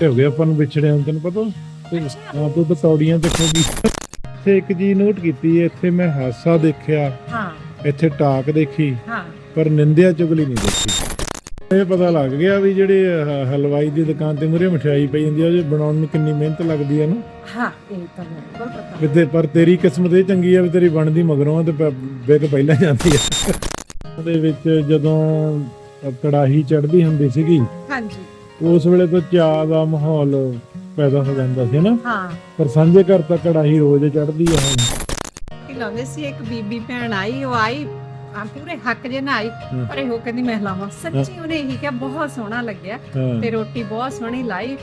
ਤੇ ਹੋ ਗਿਆ ਆਪਾਂ ਨੂੰ ਵਿਛੜਿਆਂ ਨੂੰ, ਤੈਨੂੰ ਪਤਾ? ਤੇ ਹਾਂ ਤੂੰ ਤਾਂ ਤੌੜੀਆਂ ਦੇਖੋਗੀ ਇੱਥੇ ਇੱਕ ਚੀਜ਼ ਨੋਟ ਕੀਤੀ ਇੱਥੇ ਮੈਂ ਹਾਸਾ ਦੇਖਿਆ। ਹਾਂ। ਇੱਥੇ ਟਾਕ ਦੇਖੀ ਹਾਂ। ਪਰ ਨਿੰਦਿਆ ਚੁਗਲੀ ਨਹੀਂ ਦੇਖੀ। ਇਹ ਪਤਾ ਲੱਗ ਗਿਆ ਵੀ ਜਿਹੜੇ ਆਹ ਹਲਵਾਈ ਦੀ ਦੁਕਾਨ ਤੇ ਮੁਰੇ ਮਠਿਆਈ ਪਈ ਹੁੰਦੀ ਆ ਉਹ ਬਣਾਉਣ ਨੂੰ ਕਿੰਨੀ ਮਿਹਨਤ ਲੱਗਦੀ ਹੈ ਨਾ। ਹਾਂ ਇਹ ਤਾਂ ਮੈਨੂੰ ਬਿਲਕੁਲ ਪਤਾ। ਵੀ ਤੇ ਪਰ ਤੇਰੀ ਕਿਸਮਤ ਇਹ ਚੰਗੀ ਆ ਵੀ ਤੇਰੀ ਬਣਦੀ ਮਗਰੋਂ ਆ ਤੇ ਪ- ਵਿਕ ਪਹਿਲਾਂ ਜਾਂਦੀ ਆ। ਉਹਦੇ ਵਿੱਚ ਜਦੋਂ ਕੜਾਹੀ ਚੜਦੀ ਹੁੰਦੀ ਸੀਗੀ ਹਾਂਜੀ। ਉਸ ਵੇਲੇ ਤੋਂ ਚਾਹ ਦਾ ਮਾਹੌਲ ਪੈਦਾ ਹੋ ਜਾਂਦਾ ਸੀ ਨਾ। ਹਾਂ। ਪਰ ਸਾਂਝੇ ਘਰ ਤਾਂ ਕੜਾਹੀ ਰੋਜ਼ ਚੜਦੀ ਆ ਹੁਣ। ਲਾਉਂਦੇ ਸੀ ਇੱਕ ਬੀਬੀ ਭੈਣ ਆਈ ਉਹ ਆਈ ਆ ਪੂਰੇ ਹੱਕ ਜੇ ਨਾ ਆਈ। ਪਰ ਇਹੋ ਕਹਿੰਦੀ ਮੈਂ ਲਾਵਾਂ। ਸੱਚੀ ਉਹਨੇ ਇਹੀ ਕਿਹਾ ਬਹੁਤ ਸੋਹਣਾ ਲੱਗਿਆ। ਹਾਂ। ਤੇ ਰੋਟੀ ਬਹੁਤ ਸੋਹਣੀ ਲਾਈ।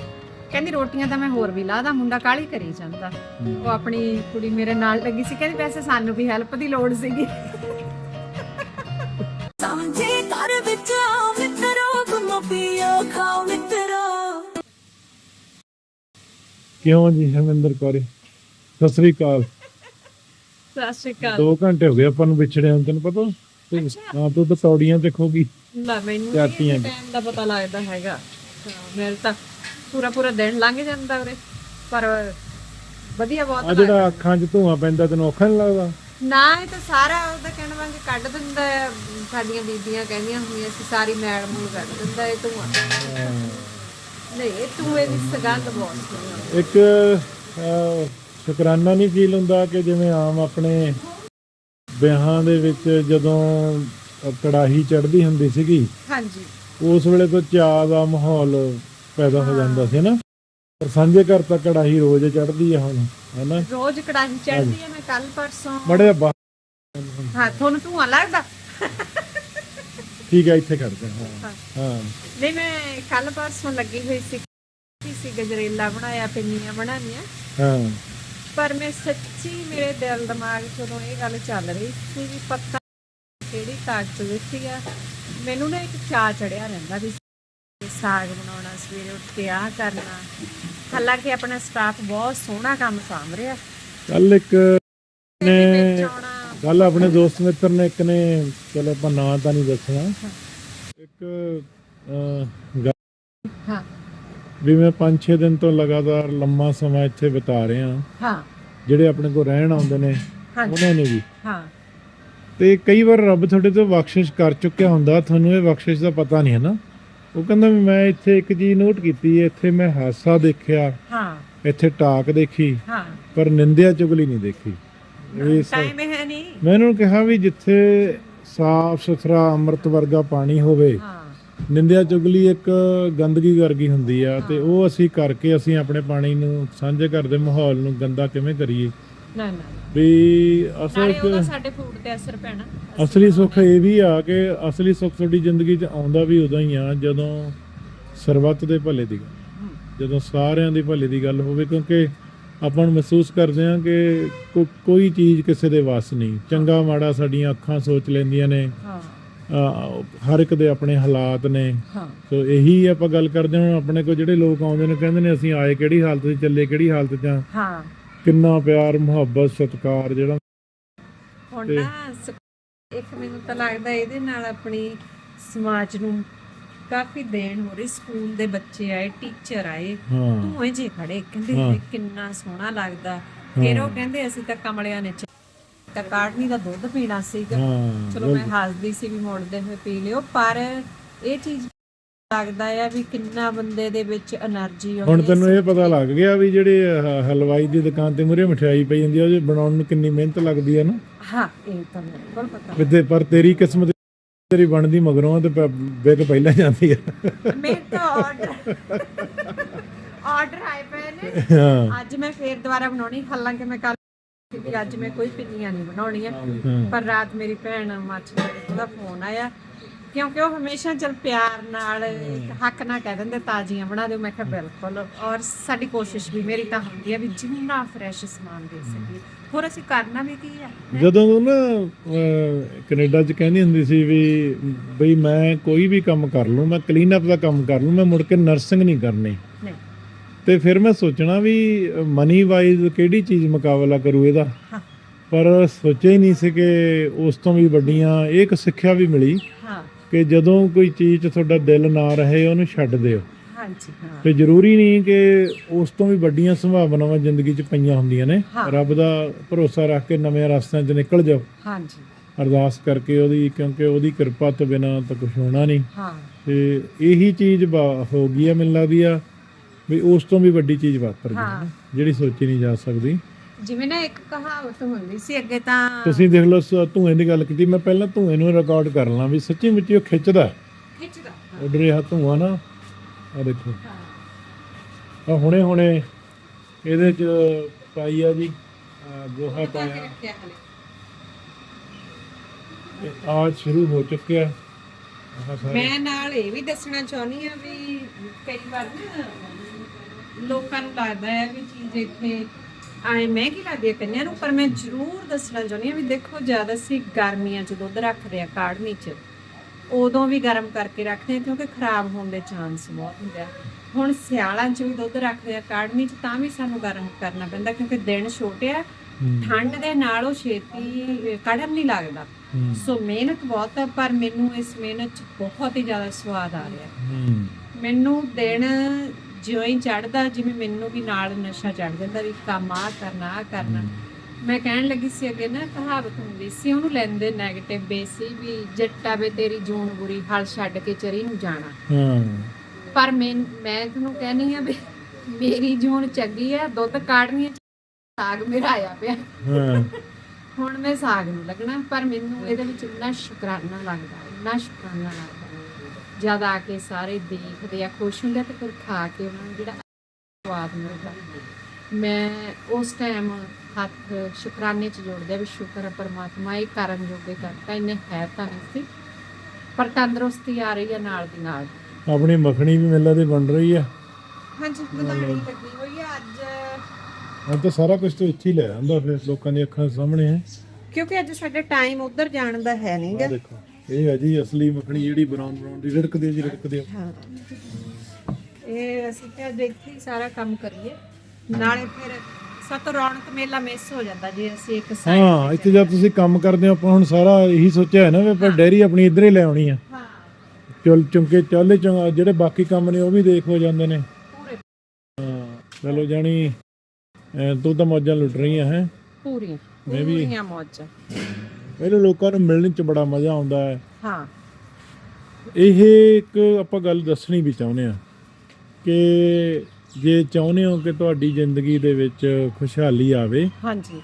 ਕਹਿੰਦੀ ਰੋਟੀਆਂ ਤਾਂ ਮੈਂ ਹੋਰ ਵੀ ਲਾਦਾ ਮੁੰਡਾ ਕਾਲੀ ਕਰੀ ਜਾਂਦਾ। ਉਹ ਆਪਣੀ ਕੁੜੀ ਮੇਰੇ ਨਾਲ ਲੱਗੀ ਸੀ ਕਹਿੰਦੀ ਵੈਸੇ ਸਾਨੂੰ ਵੀ ਹੈਲਪ ਦੀ ਲੋੜ ਸੀਗੀ। ਸਮਝੇ ਘਰ ਵਿੱਚ ਆਓ ਮਿੱਤਰੋ ਘੁੰਮੋ ਪੀਓ ਖਾਓ ਮਿੱਤਰੋ। ਕਿਉਂ ਜੀ ਹਰਮਿੰਦਰ ਕੌਰੀ ਸਤਿ ਸ੍ਰੀ ਅਕਾਲ। ਸਤਿ ਸ਼੍ਰੀ ਅਕਾਲ। 2 ਘੰਟੇ ਹੋ ਗਏ ਆਪਾਂ ਨੂੰ ਵਿਛੜਿਆਂ ਨੂੰ, ਤੈਨੂੰ ਪਤਾ? ਤੇ ਹਾਂ ਤੂੰ ਤਾਂ ਤੌੜੀਆਂ ਦੇਖੋਗੀ। ਲੈ ਮੈਨੂੰ ਟਾਈਮ ਦਾ ਪਤਾ ਲੱਗਦਾ ਹੈਗਾ। ਮੇਰੇ ਤਾਂ ਪੂਰਾ ਪੂਰਾ ਦਿਨ ਲੰਘ ਜਾਂਦਾ ਉਰੇ। ਪਰ ਵਧੀਆ ਬਹੁਤ ਆ ਜਿਹੜਾ ਅੱਖਾਂ 'ਚ ਧੂਆਂ ਪੈਂਦਾ ਤੈਨੂੰ ਔਖਾ ਨਹੀਂ ਲੱਗਦਾ? ਨਾ ਇਹ ਤਾਂ ਸਾਰਾ ਉਹਦਾ ਕਹਿਣ ਵਾਂਗ ਕੱਢ ਦਿੰਦਾ। ਸਾਡੀਆਂ ਬੀਬੀਆਂ ਕਹਿੰਦੀਆਂ ਹੁੰਦੀਆਂ ਸੀ ਸਾਰੀ ਮੈਲ ਮੂਲ ਕੱਢ ਦਿੰਦਾ ਇਹ ਧੂਆਂ। ਨਹੀਂ ਇਹ ਧੂਏ ਦੀ ਸਗੰਧ ਬਹੁਤ ਸੋਹਣੀ ਹੈ। ਇੱਕ ਅਹ, ਸ਼ੁਕਰਾਨਾ ਨਹੀਂ ਫੀਲ ਹੁੰਦਾ ਕਿ ਜਿਵੇਂ ਆਮ ਆਪਣੇ ਵਿਆਹਾਂ ਦੇ ਵਿੱਚ ਜਦੋਂ ਕੜਾਹੀ ਚੜਦੀ ਹੁੰਦੀ ਸੀਗੀ ਹਾਂਜੀ। ਉਸ ਵੇਲੇ ਤੋਂ ਚਾਹ ਦਾ ਮਾਹੌਲ ਪੈਦਾ ਹੋ ਜਾਂਦਾ ਸੀ ਨਾ। ਪਰ ਸਾਂਝੇ ਘਰ ਤਾਂ ਕੜਾਹੀ ਰੋਜ਼ ਚੜਦੀ ਆ ਹੁਣ ਹੈਨਾ? ਰੋਜ਼ ਕੜਾਹੀ ਚੜਦੀ ਹੈ ਮੈਂ ਕੱਲ ਪਰਸੋਂ ਬੜੇ ਬਾ ਹਾਂ ਤੁਹਾਨੂੰ ਧੂਆਂ ਲੱਗਦਾ? ਠੀਕ ਹੈ ਇੱਥੇ ਕਰਦੇ ਹਾਂ। ਹਾਂ। ਹਾਂ। ਨਹੀਂ ਮੈਂ ਕੱਲ ਪਰਸੋਂ ਲੱਗੀ ਹੋਈ ਸੀ। ਕੀ ਸੀ ਗਜਰੇਲਾ ਬਣਾਇਆ ਪਿੰਨੀਆਂ ਬਣਾਉਣੀਆਂ ਹਾਂ। ਪਰ ਮੈਂ ਸੱਚੀ ਮੇਰੇ ਦਿਲ ਦਿਮਾਗ 'ਚ ਉਦੋਂ ਇਹ ਗੱਲ ਚੱਲ ਰਹੀ ਸੀ ਵੀ ਪਤਾ ਕਿਹੜੀ ਤਾਕਤ ਦਿੱਤੀ ਆ। ਮੈਨੂੰ ਨਾ ਇੱਕ ਚਾਅ ਚੜਿਆ ਰਹਿੰਦਾ ਵੀ ਸਾਗ ਬਣਾਉਣਾ ਸਵੇਰੇ ਉੱਠ ਕੇ ਆਹ ਕਰਨਾ। ਹਾਲਾਂਕਿ ਆਪਣਾ ਸਟਾਫ ਬਹੁਤ ਸੋਹਣਾ ਕੰਮ ਸਾਂਭ ਰਿਹਾ। ਕੱਲ ਇੱਕ ਵਿੱਚ ਨੇ ਆਉਣਾ ਕੱਲ ਆਪਣੇ ਦੋਸਤ ਮਿੱਤਰ ਨੇ ਇੱਕ ਨੇ ਚਲੋ ਆਪਾਂ ਨਾਂ ਤਾਂ ਨਹੀਂ ਦੱਸਣਾ। ਇੱਕ ਅਹ, ਗੱਲ ਹਾਂ। ਵੀ ਮੈਂ 5-6 ਦਿਨ ਤੋਂ ਲਗਾਤਾਰ ਲੰਮਾ ਸਮਾਂ ਇੱਥੇ ਬਿਤਾ ਰਿਹਾ ਹਾਂ। ਜਿਹੜੇ ਆਪਣੇ ਕੋਲ ਰਹਿਣ ਆਉਂਦੇ ਨੇ ਹਾਂਜੀ। ਉਹਨਾਂ ਨੇ ਵੀ। ਹਾਂ। ਤੇ ਕਈ ਵਾਰ ਰੱਬ ਤੁਹਾਡੇ ਤੋਂ ਬਖਸ਼ਿਸ਼ ਕਰ ਚੁੱਕਿਆ ਹੁੰਦਾ ਤੁਹਾਨੂੰ ਇਹ ਬਖਸ਼ਿਸ਼ ਦਾ ਪਤਾ ਨਹੀਂ ਹੈ ਨਾ। ਉਹ ਕਹਿੰਦਾ ਵੀ ਮੈਂ ਇੱਥੇ ਇੱਕ ਚੀਜ਼ ਨੋਟ ਕੀਤੀ ਹੈ ਇੱਥੇ ਮੈਂ ਹਾਸਾ ਦੇਖਿਆ ਹਾਂ। ਇੱਥੇ ਟਾਕ ਦੇਖੀ ਹਾਂ। ਪਰ ਨਿੰਦਿਆ ਚੁਗਲੀ ਨਹੀਂ ਦੇਖੀ। ਇਹ ਸ- ਟਾਈਮ ਹੈ ਨਹੀਂ ਮੈਂ ਇਹਨਾਂ ਨੂੰ ਕਿਹਾ ਵੀ ਜਿੱਥੇ ਸਾਫ਼ ਸੁਥਰਾ ਅੰਮ੍ਰਿਤ ਵਰਗਾ ਪਾਣੀ ਹੋਵੇ ਨਿੰਦਿਆ ਚੁਗਲੀ ਇੱਕ ਗੰਦਗੀ ਵਰਗੀ ਹੁੰਦੀ ਆ ਤੇ ਉਹ ਅਸੀਂ ਕਰਕੇ ਅਸੀਂ ਆਪਣੇ ਪਾਣੀ ਨੂੰ ਸਾਂਝੇ ਘਰ ਦੇ ਮਾਹੌਲ ਨੂੰ ਗੰਦਾ ਕਿਵੇਂ ਕਰੀਏ? ਨਾ ਨਾ। ਵੀ ਅਸਲ ਚ ਸਾਡੇ ਫੂਡ ਤੇ ਅਸਰ ਪੈਣਾ। ਅਸਲੀ ਸੁੱਖ ਇਹ ਵੀ ਆ ਕਿ ਅਸਲੀ ਸੁੱਖ ਤੁਹਾਡੀ ਜ਼ਿੰਦਗੀ 'ਚ ਆਉਂਦਾ ਵੀ ਉਦੋਂ ਹੀ ਆ ਜਦੋਂ ਸਰਬੱਤ ਦੇ ਭਲੇ ਦੀ ਜਦੋਂ ਸਾਰਿਆਂ ਦੀ ਭਲੇ ਦੀ ਗੱਲ ਹੋਵੇ ਕਿਉਂਕਿ ਆਪਾਂ ਨੂੰ ਮਹਿਸੂਸ ਕਰਦੇ ਹਾਂ ਕਿ ਕੋਈ ਚੀਜ਼ ਕਿਸੇ ਦੇ ਵੱਸ ਨਹੀਂ। ਚੰਗਾ ਮਾੜਾ ਸਾਡੀਆਂ ਅੱਖਾਂ ਸੋਚ ਲੈਂਦੀਆਂ ਨੇ। ਹਾਂ। ਹਰ ਇੱਕ ਦੇ ਆਪਣੇ ਹਾਲਾਤ ਨੇ। ਹਾਂ। ਸੋ ਇਹੀ ਆਪਾਂ ਗੱਲ ਕਰਦੇ ਹਾਂ ਆਪਣੇ ਕੋਲ ਜਿਹੜੇ ਲੋਕ ਆਉਂਦੇ ਨੇ ਕਹਿੰਦੇ ਨੇ ਅਸੀਂ ਆਏ ਕਿਹੜੀ ਹਾਲਤ 'ਚ ਚੱਲੇ ਕਿਹੜੀ ਹਾਲਤ 'ਚ। ਆ ਹਾਂ। ਕਿੰਨਾ ਪਿਆਰ ਮੁਹੱਬਤ ਸਤਿਕਾਰ ਜਿਹੜਾ ਹੁਣ ਨਾ ਇੱਕ ਮੈਨੂੰ ਤਾਂ ਲੱਗਦਾ ਇਹਦੇ ਨਾਲ ਆਪਣੀ ਸਮਾਜ ਨੂੰ ਕਾਫੀ ਦੇਣ ਹੋ ਰਹੀ ਸਕੂਲ ਦੇ ਬੱਚੇ ਆਏ ਟੀਚਰ ਆਏ। ਤੂੰ ਇੰਜੇ ਖੜੇ ਕਹਿੰਦੇ ਕਿੰਨਾ ਸੋਹਣਾ ਲੱਗਦਾ। ਫਿਰ ਉਹ ਕਹਿੰਦੇ ਅਸੀਂ ਤਾਂ ਕਮਲਿਆਂ ਨੇ ਕਾੜਨੀ ਦਾ ਦੁੱਧ ਪੀਣਾ ਸੀਗਾ। ਚਲੋ ਮੈਂ ਹੱਸਦੀ ਸੀ ਵੀ ਮੋੜਦੇ ਹੋਏ ਪੀ ਲਿਓ ਪਰ ਇਹ ਚੀਜ਼ ਲੱਗਦਾ ਆ ਵੀ ਕਿੰਨਾ ਬੰਦੇ ਦੇ ਵਿੱਚ એનર્ਜੀ ਆਉਂਦੀ ਹੁਣ ਤੈਨੂੰ ਇਹ ਪਤਾ ਲੱਗ ਗਿਆ ਵੀ ਜਿਹੜੇ ਹਲਵਾਈ ਦੀ ਦੁਕਾਨ ਤੇ ਮੁਰੇ ਮਠਿਆਈ ਪਈ ਜਾਂਦੀ ਆ ਉਹ ਬਣਾਉਣ ਨੂੰ ਕਿੰਨੀ ਮਿਹਨਤ ਲੱਗਦੀ ਆ ਨਾ। ਹਾਂ ਇਹ ਤਾਂ ਬਿਲਕੁਲ ਪਤਾ। ਵਿਦੇ ਪਰ ਤੇਰੀ ਕਿਸਮਤ ਤੇਰੀ ਬਣਦੀ ਮਗਰੋਂ ਤੇ ਵਿਕ ਪਹਿਲਾਂ ਜਾਂਦੀ ਆ। ਮੇਰੇ ਤਾਂ ਆਰਡਰ ਆਰਡਰ ਆਏ ਪਏ ਨੇ। ਅੱਜ ਮੈਂ ਫੇਰ ਦੁਬਾਰਾ ਬਣਾਉਣੀ ਹਾਲਾਂਕਿ ਮੈਂ ਕੱਲ ਵੀ ਅੱਜ ਮੈਂ ਕੋਈ ਪਿੰਨੀਆਂ ਨਹੀਂ ਬਣਾਉਣੀਆਂ। ਪਰ ਰਾਤ ਮੇਰੀ ਭੈਣ ਮਾਛੀ ਉਹਦਾ ਫੋਨ ਆਇਆ। ਕਿਉਂਕਿ ਉਹ ਹਮੇਸ਼ਾ ਚਲ ਪਿਆਰ ਨਾਲ ਹੱਕ ਨਾਲ ਕਹਿ ਦਿੰਦੇ ਤਾਜ਼ੀਆਂ ਬਣਾ ਦਿਓ। ਮੈਂ ਕਿਹਾ ਬਿਲਕੁਲ। ਔਰ ਸਾਡੀ ਕੋਸ਼ਿਸ਼ ਵੀ ਮੇਰੀ ਤਾਂ ਹੁੰਦੀ ਹੈ ਵੀ ਜਿੰਨਾ ਫਰੈਸ਼ ਸਮਾਨ ਦੇ ਸਕੀਏ। ਹੋਰ ਅਸੀਂ ਕਰਨਾ ਵੀ ਕੀ ਆ? ਜਦੋਂ ਉਹ ਨਾ ਕੈਨੇਡਾ ਚ ਕਹਿੰਦੀ ਹੁੰਦੀ ਸੀ ਵੀ ਬਈ ਮੈਂ ਕੋਈ ਵੀ ਕੰਮ ਕਰ ਲੂੰ ਮੈਂ ਕਲੀਨ ਅਪ ਦਾ ਕੰਮ ਕਰ ਲੂੰ ਮੈਂ ਮੁੜ ਕੇ ਨਰਸਿੰਗ ਨਹੀਂ ਕਰਨੀ। ਨਹੀਂ। ਤੇ ਫਿਰ ਮੈਂ ਸੋਚਣਾ ਵੀ ਮਨੀ ਵਾਈਜ਼ ਕਿਹੜੀ ਚੀਜ਼ ਮੁਕਾਬਲਾ ਕਰੂ ਇਹਦਾ? ਪਰ ਸੋਚਿਆ ਹੀ ਨਹੀਂ ਸੀ ਕਿ ਉਸ ਤੋਂ ਵੀ ਵੱਡੀਆਂ ਇੱਕ ਸਿੱਖਿਆ ਵੀ ਮਿਲੀ। ਹਾਂ। ਕਿ ਜਦੋਂ ਕੋਈ ਚੀਜ਼ 'ਚ ਤੁਹਾਡਾ ਦਿਲ ਨਾ ਰਹੇ ਉਹਨੂੰ ਛੱਡ ਦਿਓ। ਹਾਂਜੀ ਹਾਂ। ਤੇ ਜ਼ਰੂਰੀ ਨਹੀਂ ਕਿ ਉਸ ਤੋਂ ਵੀ ਵੱਡੀਆਂ ਸੰਭਾਵਨਾਵਾਂ ਜ਼ਿੰਦਗੀ 'ਚ ਪਈਆਂ ਹੁੰਦੀਆਂ ਨੇ। ਹਾਂ। ਰੱਬ ਦਾ ਭਰੋਸਾ ਰੱਖ ਕੇ ਨਵੇਂ ਰਸਤਿਆਂ 'ਚ ਨਿਕਲ ਜਾਓ। ਹਾਂਜੀ। ਅਰਦਾਸ ਕਰਕੇ ਉਹਦੀ ਕਿਉਂਕਿ ਉਹਦੀ ਕਿਰਪਾ ਤੋਂ ਬਿਨਾਂ ਤਾਂ ਕੁਝ ਹੋਣਾ ਨਹੀਂ। ਹਾਂ। ਤੇ ਇਹੀ ਚੀਜ਼ ਹੋ ਗਈ ਆ ਮੈਨੂੰ ਲੱਗਦੀ ਆ ਵੀ ਉਸ ਤੋਂ ਵੀ ਵੱਡੀ ਚੀਜ਼ ਵਾਪਰ ਗਈ ਹਾਂ। ਜਿਹੜੀ ਸੋਚੀ ਨਹੀਂ ਜਾ ਸਕਦੀ। ਜਿਵੇਂ ਨਾ ਇੱਕ ਕਹਾਵਤ ਹੁੰਦੀ ਸੀ ਅੱਗੇ ਤਾਂ ਤੁਸੀਂ ਦੇਖ ਲਓ ਸ- ਧੂਏ ਦੀ ਗੱਲ ਕੀਤੀ ਮੈਂ ਪਹਿਲਾਂ ਧੂਏ ਨੂੰ ਰਿਕਾਰਡ ਕਰ ਲਾਂ ਵੀ ਸੱਚੀ ਮੁੱਚੀ ਉਹ ਖਿੱਚਦਾ। ਖਿੱਚਦਾ ਉੱਡ ਰਿਹਾ ਧੂਆ ਨਾ ਆ ਦੇਖੋ। ਆ ਹੁਣੇ ਹੁਣੇ ਇਹਦੇ ਚ ਪਾਈ ਆ ਜੀ ਆਹ ਗੋਹਾ ਪਾਇਆ। ਰੱਖਿਆ ਹਲੇ। ਆ ਸ਼ੁਰੂ ਹੋ ਚੁੱਕਿਆ। ਆਹ ਸਾਰੇ। ਮੈਂ ਨਾਲ ਇਹ ਵੀ ਦੱਸਣਾ ਚਾਹੁੰਦੀ ਆ ਵੀ ਕਈ ਵਾਰ ਨਾ ਲੋਕਾਂ ਨੂੰ ਲੱਗਦਾ ਹੈ ਵੀ ਚੀਜ਼ ਇੱਥੇ ਆਏ ਮਹਿੰਗੀ ਲੱਗਦੀ ਹੈ ਕਈਆਂ ਨੂੰ ਪਰ ਮੈਂ ਜ਼ਰੂਰ ਦੱਸਣਾ ਚਾਹੁੰਦੀ ਆ ਵੀ ਦੇਖੋ ਜਦ ਅਸੀਂ ਗਰਮੀਆਂ 'ਚ ਦੁੱਧ ਰੱਖਦੇ ਆ ਕਾੜਨੀ 'ਚ। ਉਦੋਂ ਵੀ ਗਰਮ ਕਰਕੇ ਰੱਖਦੇ ਆ ਕਿਉਂਕਿ ਖਰਾਬ ਹੋਣ ਦੇ ਚਾਂਸ ਬਹੁਤ ਹੁੰਦੇ ਆ। ਹੁਣ ਸਿਆਲਾਂ 'ਚ ਵੀ ਦੁੱਧ ਰੱਖਦੇ ਆ ਕਾੜਨੀ 'ਚ ਤਾਂ ਵੀ ਸਾਨੂੰ ਗਰਮ ਕਰਨਾ ਪੈਂਦਾ ਕਿਉਂਕਿ ਦਿਨ ਛੋਟੇ ਆ ਹੂੰ, ਠੰਡ ਦੇ ਨਾਲ ਉਹ ਛੇਤੀ ਕੜਨ ਨਹੀਂ ਲੱਗਦਾ। ਹੂੰ, ਸੋ ਮਿਹਨਤ ਬਹੁਤ ਹੈ ਪਰ ਮੈਨੂੰ ਇਸ ਮਿਹਨਤ 'ਚ ਬਹੁਤ ਹੀ ਜ਼ਿਆਦਾ ਸਵਾਦ ਆ ਰਿਹਾ। ਹੂੰ, ਮੈਨੂੰ ਦਿਨ ਜਿਉਂ ਹੀ ਚੜਦਾ ਜਿਵੇਂ ਮੈਨੂੰ ਵੀ ਨਾਲ ਨਸ਼ਾ ਚੜ ਜਾਂਦਾ ਵੀ ਕੰਮ ਆ ਕਰਨਾ ਆ ਕਰਨਾ। ਮੈਂ ਕਹਿਣ ਲੱਗੀ ਸੀ ਅੱਗੇ ਨਾ ਕਹਾਵਤ ਹੁੰਦੀ ਸੀ ਉਹਨੂੰ ਲੈਂਦੇ 네ਗੇਟਿਵ ਬੇਸੀ ਵੀ ਜੱਟਾ ਵੇ ਤੇਰੀ ਜੂਨ ਬੁਰੀ ਹਲ ਛੱਡ ਕੇ ਚਰੀ ਨੂੰ ਜਾਣਾ। ਹਾਂ। ਪਰ ਮੈਂ ਮੈਂ ਤੁਹਾਨੂੰ ਕਹਿਣੀ ਆ ਵੀ ਮੇਰੀ ਜੂਨ ਚੰਗੀ ਆ ਦੁੱਧ ਕਾੜਨੀ ਸਾਗ ਮੇਰਾ ਆਇਆ ਪਿਆ। ਹਾਂ। ਹੁਣ ਮੈਂ ਸਾਗ ਨੂੰ ਲੱਗਣਾ ਪਰ ਮੈਨੂੰ ਇਹਦੇ ਵਿੱਚ ਇੰਨਾ ਸ਼ੁਕਰਾਨਾ ਲੱਗਦਾ ਇੰਨਾ ਸ਼ੁਕਰਾਨਾ ਲੱਗਦਾ। ਜਦ ਆ ਕੇ ਸਾਰੇ ਦੇਖਦੇ ਆ ਖੁਸ਼ ਹੁੰਦੇ ਤੇ ਫਿਰ ਖਾ ਕੇ ਉਹਨਾਂ ਨੂੰ ਜਿਹੜਾ ਸਵਾਦ ਮਿਲਦਾ। ਮੈਂ ਉਸ ਟਾਈਮ ਹੱਥ ਸ਼ੁਕਰਾਨੇ ਚ ਜੋੜਦੇ ਆ ਵੀ ਸ਼ੁਕਰ ਹੈ ਪਰਮਾਤਮਾ ਇਹ ਕਰਨ ਜੋਗੇ ਕਰਤਾ ਇਹਨੇ ਹੈ ਤਾਂ ਨਹੀਂ ਸੀ ਪਰ ਤੰਦਰੁਸਤੀ ਆ ਰਹੀ ਹੈ ਨਾਲ ਦੀ ਨਾਲ। ਆਪਣੀ ਮੱਖਣੀ ਵੀ ਮੇਲਾ ਤੇ ਬਣ ਰਹੀ ਆ। ਹਾਂਜੀ ਬਣਾਣੀ ਲੱਗੀ ਹੋਈ ਹੈ ਅੱਜ। ਹੁਣ ਤਾਂ ਸਾਰਾ ਕੁਝ ਤੋਂ ਇੱਥੇ ਹੀ ਲੈ ਆਂਦਾ ਫਿਰ ਲੋਕਾਂ ਦੀ ਅੱਖਾਂ ਸਾਹਮਣੇ ਹੈ। ਕਿਉਂਕਿ ਅੱਜ ਸਾਡੇ ਟਾਈਮ ਉਧਰ ਜਾਣ ਦਾ ਹੈ ਨਹੀਂਗਾ ਦੇਖੋ। ਇਹ ਹੈ ਜੀ ਅਸਲੀ ਮੱਖਣੀ ਜਿਹੜੀ ਬਰਾਊਨ ਬਰਾਊਨ ਦੀ ਰਿੜਕਦੀ ਹੈ ਜੀ ਰਿੜਕਦੀ ਹੈ ਹਾਂ। ਇਹ ਅਸੀਂ ਤੇ ਅੱਜ ਇੱਥੇ ਹੀ ਸਾਰਾ ਕੰਮ ਕਰੀਏ। ਨਾਲੇ ਫਿਰ ਸਤ ਰੌਣਕ ਮੇਲਾ ਮਿਸ ਹੋ ਜਾਂਦਾ ਜੇ ਅਸੀਂ ਇੱਕ ਸਾਈਡ ਹਾਂ ਇੱਥੇ ਜਦ ਤੁਸੀਂ ਕੰਮ ਕਰਦੇ ਹੋ ਆਪਾਂ ਹੁਣ ਸਾਰਾ ਇਹੀ ਸੋਚਿਆ ਹੈ ਨਾ ਵੀ ਆਪਾਂ ਡੈਰੀ ਆਪਣੀ ਇੱਧਰ ਹੀ ਲੈ ਆਉਣੀ ਆ। ਹਾਂ। ਚੁੱਲ ਚੁੰਕੇ ਚਾਲੇ ਚੁੰਗਾ ਜਿਹੜੇ ਬਾਕੀ ਕੰਮ ਨੇ ਉਹ ਵੀ ਦੇਖ ਹੋ ਜਾਂਦੇ ਨੇ। ਪੂਰੇ। ਹਾਂ ਚਲੋ ਜਾਣੀ ਤੂੰ ਤਾਂ ਮੌਜਾਂ ਲੁੱਟ ਰਹੀਆਂ ਹੈ। ਪੂਰੀਆਂ ਮੈਂ ਵੀ- ਪੂਰੀਆਂ ਮੌਜਾਂ। ਮੇਰੇ ਲੋਕਾਂ ਨੂੰ ਮਿਲਣ ਚ ਬੜਾ ਮਜ਼ਾ ਆਉਂਦਾ ਹੈ। ਹਾਂ। ਇਹ ਇੱਕ ਆਪਾਂ ਗੱਲ ਦੱਸਣੀ ਵੀ ਚਾਹੁੰਦੇ ਆ ਕਿ ਜੇ ਚਾਹੁੰਦੇ ਹੋ ਕਿ ਤੁਹਾਡੀ ਜ਼ਿੰਦਗੀ ਦੇ ਵਿੱਚ ਖੁਸ਼ਹਾਲੀ ਆਵੇ ਹਾਂਜੀ।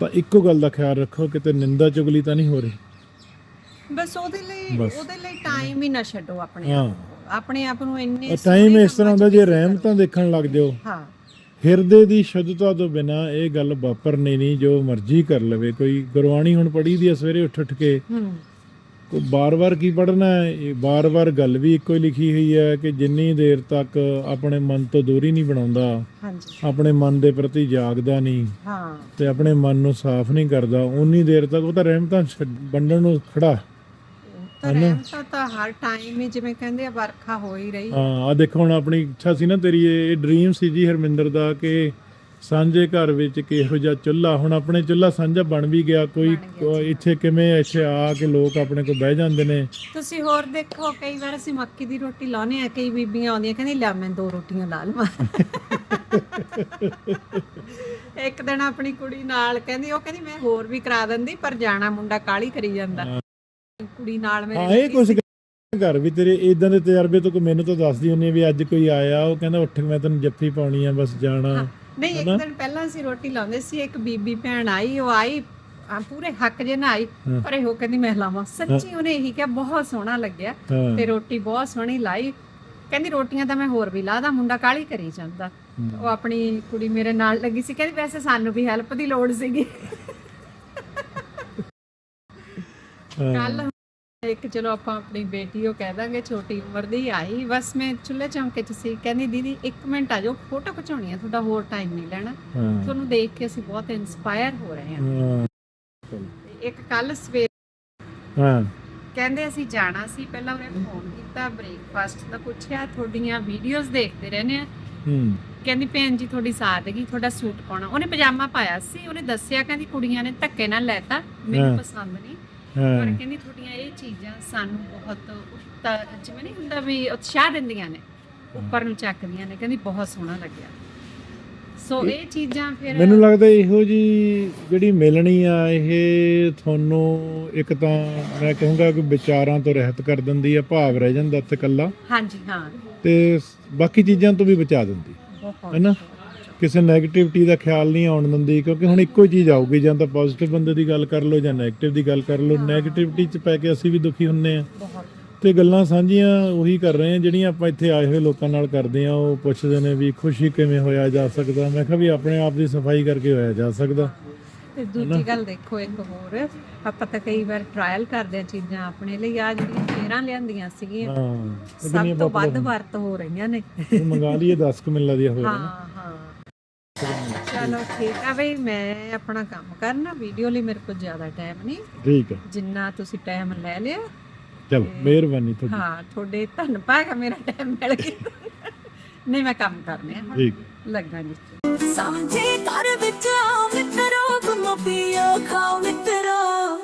ਤਾਂ ਇੱਕੋ ਗੱਲ ਦਾ ਖਿਆਲ ਰੱਖੋ ਕਿਤੇ ਨਿੰਦਾ ਚੁਗਲੀ ਤਾਂ ਨਹੀਂ ਹੋ ਰਹੀ। ਬਸ ਉਹਦੇ ਲਈ। ਉਹਦੇ ਲਈ ਟਾਈਮ ਹੀ ਨਾ ਛੱਡੋ ਆਪਣੇ। ਆਪ। ਆਪਣੇ ਆਪ ਨੂੰ ਇੰਨੇ ਟਾਈਮ ਇਸ ਤਰ੍ਹਾਂ ਹੁੰਦਾ ਜੇ ਰਹਿਮਤਾਂ ਦੇਖਣ ਲੱਗ ਜਾਓ। ਹਾਂ। ਹਿਰਦੇ ਦੀ ਸ਼ੁੱਧਤਾ ਤੋਂ ਬਿਨਾ ਇਹ ਗੱਲ ਵਾਪਰਨੀ ਨਹੀਂ ਜੋ ਮਰਜ਼ੀ ਕਰ ਲਵੇ। ਕੋਈ ਗੁਰਬਾਣੀ ਹੁਣ ਪੜ੍ਹੀ ਦੀ ਸਵੇਰੇ ਉੱਠ ਉੱਠ ਕੇ ਕੋਈ ਬਾਰ-ਬਾਰ ਕੀ ਪੜ੍ਹਨਾ ਹੈ? ਇਹ ਬਾਰ-ਬਾਰ ਗੱਲ ਵੀ ਇੱਕੋ ਹੀ ਲਿਖੀ ਹੋਈ ਹੈ ਕਿ ਜਿੰਨੀ ਦੇਰ ਤੱਕ ਆਪਣੇ ਮਨ ਤੋਂ ਦੂਰੀ ਨਹੀਂ ਬਣਾਉਂਦਾ ਹਾਂਜੀ। ਆਪਣੇ ਮਨ ਦੇ ਪ੍ਰਤੀ ਜਾਗਦਾ ਨਹੀਂ ਹਾਂ। ਤੇ ਆਪਣੇ ਮਨ ਨੂੰ ਸਾਫ਼ ਨਹੀਂ ਕਰਦਾ ਉਨੀ ਦੇਰ ਤੱਕ ਉਹ ਤਾਂ ਰਹਿਮਤਾਂ ਵੰਡਣ ਨੂੰ ਖੜਾ। ਤਾਂ ਰਹਿਮਤਾਂ ਤਾਂ ਹਰ ਟਾਈਮ ਹੀ ਜਿਵੇਂ ਕਹਿੰਦੇ ਆ ਵਰਖਾ ਹੋ ਹੀ ਰਹੀ। ਹਾਂ ਆ ਦੇਖੋ ਹੁਣ ਆਪਣੀ ਇੱਛਾ ਸੀ ਨਾ ਤੇਰੀ ਇਹ ਡ੍ਰੀਮ ਸੀ ਜੀ ਹਰਮਿੰਦਰ ਦਾ ਕਿ ਸਾਂਝੇ ਘਰ ਵਿੱਚ ਕਿਹੋ ਜਿਹਾ ਚੁੱਲ੍ਹਾ ਹੁਣ ਆਪਣੇ ਚੁੱਲ੍ਹਾ ਸਾਂਝਾ ਬਣ ਵੀ ਗਿਆ ਕੋਈ ਕੋਈ ਇੱਥੇ ਕਿਵੇਂ ਇੱਥੇ ਆ ਕੇ ਲੋਕ ਆਪਣੇ ਕੋਲ ਬਹਿ ਜਾਂਦੇ ਨੇ? ਤੁਸੀਂ ਹੋਰ ਦੇਖੋ ਕਈ ਵਾਰ ਅਸੀਂ ਮੱਕੀ ਦੀ ਰੋਟੀ ਲਾਉਨੇ ਆ ਕਈ ਬੀਬੀਆਂ ਆਉਂਦੀਆਂ ਕਹਿੰਦੀ ਲੈ ਮੈਂ ਦੋ ਰੋਟੀਆਂ ਲਾ ਲਵਾਂ। ਇੱਕ ਦਿਨ ਆਪਣੀ ਕੁੜੀ ਨਾਲ ਕਹਿੰਦੀ ਉਹ ਕਹਿੰਦੀ ਮੈਂ ਹੋਰ ਵੀ ਕਰਾ ਦਿੰਦੀ ਪਰ ਜਾਣਾ ਮੁੰਡਾ ਕਾਲੀ ਕਰੀ ਜਾਂਦਾ। ਕੁੜੀ ਨਾਲ ਮੇਰੇ ਹਾਂ ਇਹ ਕੁਝ ਘਰ ਵੀ ਤੇਰੇ ਇਦਾਂ ਦੇ ਤਜਰਬੇ ਤੋਂ ਕੋਈ ਮੈਨੂੰ ਤਾਂ ਦੱਸਦੀ ਹੁੰਨੀ ਵੀ ਅੱਜ ਕੋਈ ਆਇਆ ਉਹ ਕਹਿੰਦਾ ਉੱਠ ਮੈਂ ਤੈਨੂੰ ਜੱਫੀ ਪਾਉਣੀ ਆ ਬਸ ਜਾਣਾ। ਨਹੀਂ ਇੱਕ ਦਿਨ ਪਹਿਲਾਂ ਅਸੀਂ ਰੋਟੀ ਲਾਉਂਦੇ ਸੀ ਇੱਕ ਬੀਬੀ ਭੈਣ ਆਈ ਉਹ ਆਈ ਆ ਪੂਰੇ ਹੱਕ ਜੇ ਨਾ ਆਈ ਪਰ ਇਹ ਕਹਿੰਦੀ ਮੈਂ ਲਾਵਾਂ। ਸੱਚੀ ਉਹਨੇ ਇਹੀ ਕਿਹਾ ਬਹੁਤ ਸੋਹਣਾ ਲੱਗਿਆ ਤੇ ਰੋਟੀ ਬਹੁਤ ਸੋਹਣੀ ਲਾਈ। ਕਹਿੰਦੀ ਰੋਟੀਆਂ ਤਾਂ ਮੈਂ ਹੋਰ ਵੀ ਲਾਦਾ ਮੁੰਡਾ ਕਾਲੀ ਕਰੀ ਜਾਂਦਾ। ਉਹ ਆਪਣੀ ਕੁੜੀ ਮੇਰੇ ਨਾਲ ਲੱਗੀ ਸੀ ਕਹਿੰਦੀ ਵੈਸੇ ਸਾਨੂੰ ਵੀ ਹੈਲਪ ਦੀ ਲੋੜ ਸੀਗੀ। ਕੱਲ ਇੱਕ ਚਲੋ ਆਪਾਂ ਆਪਣੀ ਬੇਟੀ ਉਹ ਕਹਿ ਦਾਂਗੇ ਛੋਟੀ ਉਮਰ ਦੀ ਆਈ। ਬਸ ਮੈਂ ਚੁੱਲ੍ਹੇ ਚੌਂਕੇ 'ਚ ਸੀ। ਕਹਿੰਦੀ ਦੀਦੀ 1 ਮਿੰਟ ਆ ਜਾਓ ਫੋਟੋ ਖਿਚਾਉਣੀ ਆ ਤੁਹਾਡਾ ਹੋਰ ਟਾਈਮ ਨਹੀਂ ਲੈਣਾ। ਤੁਹਾਨੂੰ ਦੇਖ ਕੇ ਅਸੀਂ ਬਹੁਤ ਇਨਸਪਾਇਰ ਹੋ ਰਹੇ ਹਾਂ। ਇੱਕ ਕੱਲ ਸਵੇਰ ਹਾਂ। ਕਹਿੰਦੇ ਅਸੀਂ ਜਾਣਾ ਸੀ ਪਹਿਲਾਂ ਉਹਨੇ ਫੋਨ ਕੀਤਾ ਬ੍ਰੇਕਫਾਸਟ ਦਾ ਪੁੱਛਿਆ ਤੁਹਾਡੀਆਂ ਵੀਡੀਓਜ਼ ਦੇਖਦੇ ਰਹਿੰਦੇ ਆ? ਹੂੰ। ਕਹਿੰਦੀ ਭੈਣ ਜੀ ਤੁਹਾਡੀ ਸਾਦਗੀ ਤੁਹਾਡਾ ਸੂਟ ਪਾਉਣਾ। ਉਹਨੇ ਪਜਾਮਾ ਪਾਇਆ ਸੀ ਉਹਨੇ ਦੱਸਿਆ ਕਹਿੰਦੀ ਕੁੜੀਆਂ ਨੇ ਧੱਕੇ ਨਾਲ ਲੈਤਾ ਮੈਨੂੰ। ਪਸੰਦ ਨਹੀਂ। ਹਾਂ। ਪਰ ਕਹਿੰਦੀ ਤੁਹਾਡੀਆਂ ਇਹ ਚੀਜ਼ਾਂ ਸਾਨੂੰ ਬਹੁਤ ਉਤਾ ਜਿਵੇਂ ਨਹੀਂ ਹੁੰਦਾ ਵੀ ਉਤਸ਼ਾਹ ਦਿੰਦੀਆਂ ਨੇ ਉੱਪਰ ਨੂੰ ਚੱਕਦੀਆਂ ਨੇ ਕਹਿੰਦੀ ਬਹੁਤ ਸੋਹਣਾ ਲੱਗਿਆ। ਸੋ ਇਹ ਚੀਜ਼ਾਂ ਫਿਰ ਮੈਨੂੰ ਲੱਗਦਾ ਇਹੋ ਜੀ ਜਿਹੜੀ ਮਿਲਣੀ ਆ ਇਹ ਤੁਹਾਨੂੰ ਇੱਕ ਤਾਂ ਮੈਂ ਕਹੂੰਗਾ ਕਿ ਵਿਚਾਰਾਂ ਤੋਂ ਰਹਿਤ ਕਰ ਦਿੰਦੀ ਆ ਭਾਵ ਰਹਿ ਜਾਂਦਾ ਉੱਥੇ ਇਕੱਲਾ। ਹਾਂਜੀ ਹਾਂ। ਤੇ ਸ- ਬਾਕੀ ਚੀਜ਼ਾਂ ਤੋਂ ਵੀ ਬਚਾ ਦਿੰਦੀ। ਬਹੁਤ ਹੈਨਾ? ਕਿਸੇ 네ਗੇਟਿਵਿਟੀ ਦਾ ਖਿਆਲ ਨਹੀਂ ਆਉਣ ਦਿੰਦੀ ਕਿਉਂਕਿ ਹੁਣ ਇੱਕੋ ਹੀ ਚੀਜ਼ ਆਊਗੀ ਜਾਂ ਤਾਂ ਪੋਜ਼ਿਟਿਵ ਬੰਦੇ ਦੀ ਗੱਲ ਕਰ ਲਓ ਜਾਂ 네ਗੇਟਿਵ ਦੀ ਗੱਲ ਕਰ ਲਓ। 네ਗੇਟਿਵਿਟੀ 'ਚ ਪੈ ਕੇ ਅਸੀਂ ਵੀ ਦੁਖੀ ਹੁੰਨੇ ਆ। ਤੇ ਗੱਲਾਂ ਸਾਂਝੀਆਂ ਉਹੀ ਕਰ ਰਹੇ ਆ ਜਿਹੜੀਆਂ ਆਪਾਂ ਇੱਥੇ ਆਏ ਹੋਏ ਲੋਕਾਂ ਨਾਲ ਕਰਦੇ ਆ ਉਹ ਪੁੱਛਦੇ ਨੇ ਵੀ ਖੁਸ਼ੀ ਕਿਵੇਂ ਹੋਇਆ ਜਾ ਸਕਦਾ? ਮੈਂ ਕਿਹਾ ਵੀ ਆਪਣੇ ਆਪ ਦੀ ਸਫ਼ਾਈ ਕਰਕੇ ਹੋਇਆ ਜਾ ਸਕਦਾ। ਤੇ ਦੂਜੀ ਗੱਲ ਦੇਖੋ ਇੱਕ ਹੋਰ ਆਪਾਂ ਤਾਂ ਕਈ ਵਾਰ ਟ੍ਰਾਇਲ ਕਰਦੇ ਆ ਚੀਜ਼ਾਂ ਆਪਣੇ ਲਈ ਆ ਜਿਹੜੀਆਂ ਚੇਰਾਂ ਲਿਆਂਦੀਆਂ ਸੀਗੀਆਂ ਹਾਂ ਸਭ ਤੋਂ ਵੱਧ ਵਰਤ ਹੋ ਰਹੀਆਂ ਨੇ। ਮੰਗਾ ਲਈਏ 10 ਕੁ ਮਿਲ ਲੱਗਦੀ ਹਾਂ ਹਾਂ। ਚਲੋ ਠੀਕ ਆ ਬਈ ਮੈਂ ਆਪਣਾ ਕੰਮ ਕਰਨਾ ਵੀਡੀਓ ਲਈ ਮੇਰੇ ਕੋਲ ਜ਼ਿਆਦਾ ਟਾਈਮ ਨਹੀਂ। ਠੀਕ ਹੈ ਜਿੰਨਾ ਤੁਸੀਂ ਟਾਈਮ ਲੈ ਲਿਆ। ਚਲੋ ਮਿਹਰਬਾਨੀ ਤੁਹਾਡੀ। ਹਾਂ ਤੁਹਾਡੇ ਧੰਨ ਭਾਗਾ ਮੇਰਾ ਟਾਈਮ ਮਿਲ ਗਿਆ। ਨਹੀਂ ਮੈਂ ਕੰਮ ਕਰਨੇ ਆ। ਠੀਕ ਲੱਗਾ ਜੀ। ਸਾਂਝੇ ਘਰ ਵਿੱਚ ਆਓ ਮਿੱਤਰੋ ਗੁੰਮੋ ਪੀਓ ਖਾਓ ਮਿੱਤਰੋ।